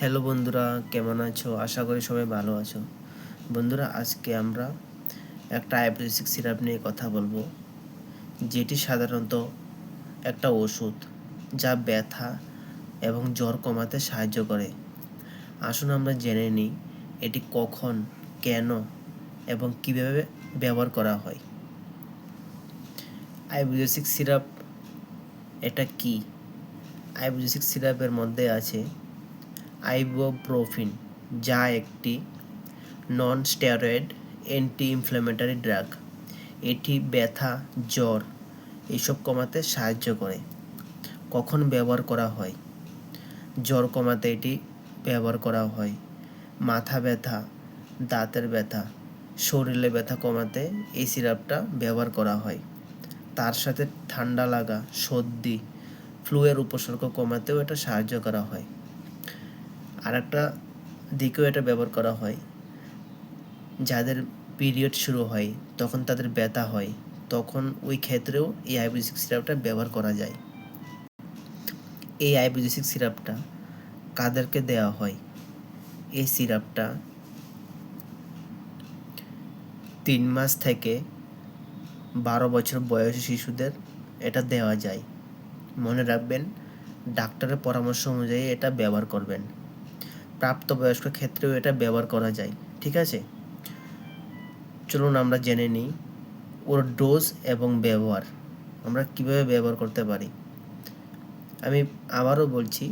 Hello বন্ধুরা, কেমন আছো? আশা করি সবাই ভালো আছো। বন্ধুরা, আজকে আমরা একটা আইব্রিসিক সিরাপ নিয়ে কথা বলব, যেটি সাধারণত একটা ওষুধ যা ব্যথা এবং জ্বর কমাতে সাহায্য করে। আসুন আমরা জেনে নিই এটি কখন, কেন এবং কীভাবে ব্যবহার করা হয়। আইব্রিসিক সিরাপ এটা কি? আইব্রিসিক সিরাপের মধ্যে আছে আইবোপ্রোফিন, যা একটি non steroid anti inflammatory drug এটি ব্যথা, জ্বর এইসব কমাতে সাহায্য করে। কখন ব্যবহার করা হয়? জ্বর কমাতে এটি ব্যবহার করা হয়। মাথা ব্যথা, দাঁতের ব্যথা, শরীরে ব্যথা কমাতে এই সিরাপটা ব্যবহার করা হয়। তার সাথে ঠান্ডা লাগা, সর্দি ফ্লুয়ের উপসর্গ কমাতেও এটা সাহায্য করা হয়। আর একটা দিকেও এটা ব্যবহার করা হয়। যাদের পিরিয়ড শুরু হয়, তখন তাদের ব্যথা হয়, তখন ওই ক্ষেত্রেও এই আইবিজিক সিরাপটা ব্যবহার করা যায়। এই আইবিজিক সিরাপটা কাদেরকে দেওয়া হয়? এই সিরাপটা তিন মাস থেকে বারো বছর বয়সী শিশুদের এটা দেওয়া যায়। মনে রাখবেন, ডাক্তারের পরামর্শ অনুযায়ী এটা ব্যবহার করবেন। প্রাপ্তবয়স্ক ক্ষেত্রেও এটা ব্যবহার করা যায়, ঠিক আছে? চলুন আমরা জেনে নিই ওর ডোজ এবং ব্যবহার, আমরা কীভাবে ব্যবহার করতে পারি। আমি আবারও বলছি,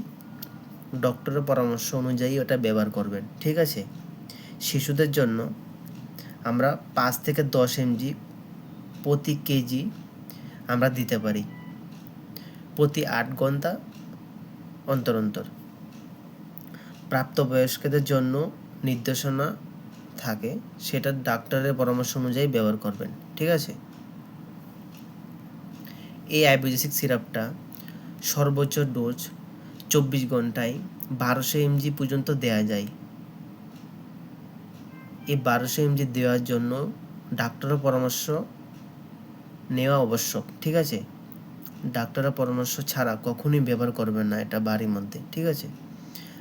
ডক্টরের পরামর্শ অনুযায়ী ওটা ব্যবহার করবেন, ঠিক আছে? শিশুদের জন্য আমরা পাঁচ থেকে দশ এমজি প্রতি কেজি আমরা দিতে পারি, প্রতি আট ঘণ্টা অন্তর অন্তর। প্রাপ্তবয়স্কদের জন্য নির্দেশনা থাকে, সেটা ডাক্তারের পরামর্শ অনুযায়ী ব্যবহার করবেন, ঠিক আছে? এই আইবিজেসিক সিরাপটা সর্বোচ্চ ডোজ চব্বিশ ঘন্টায় বারোশো এমজি পর্যন্ত দেওয়া যায়। এই বারোশো এমজি দেওয়ার জন্য ডাক্তারের পরামর্শ নেওয়া আবশ্যক, ঠিক আছে? ডাক্তারের পরামর্শ ছাড়া কখনোই ব্যবহার করবেন না এটা বাড়ির মধ্যে, ঠিক আছে?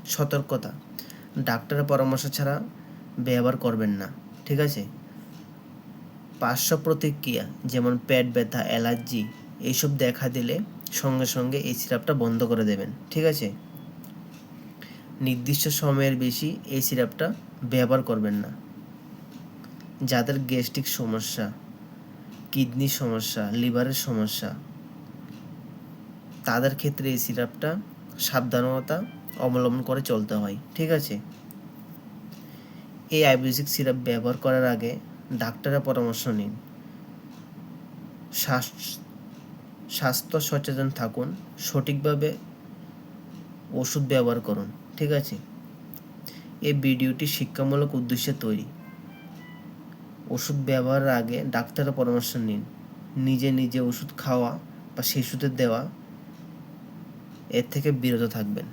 সতর্কতা। ডাক্তারের পরামর্শ ছাড়া ব্যবহার করবেন না, ঠিক আছে? পার্শ্ব প্রতিক্রিয়া, যেমন পেট ব্যথা, অ্যালার্জি এইসব দেখা দিলে সঙ্গে সঙ্গে এই সিরাপটা বন্ধ করে দেবেন, ঠিক আছে? নির্দিষ্ট সময়ের বেশি এই সিরাপটা ব্যবহার করবেন না। যাদের গ্যাস্ট্রিক সমস্যা, কিডনির সমস্যা, লিভারের সমস্যা, তাদের ক্ষেত্রে এই সিরাপটা সাবধানতা অবলম্বন করে চলতে হয়, ঠিক আছে? এই আইবিউজিক সিরাপ ব্যবহার করার আগে ডাক্তারের পরামর্শ নিন। স্বাস্থ্য সচেতন থাকুন, সঠিকভাবে ওষুধ ব্যবহার করুন, ঠিক আছে? এই ভিডিওটি শিক্ষামূলক উদ্দেশ্যে তৈরি। ওষুধ ব্যবহারের আগে ডাক্তারের পরামর্শ নিন। নিজে নিজে ওষুধ খাওয়া বা শিশুদের দেওয়া, এর থেকে বিরত থাকবেন।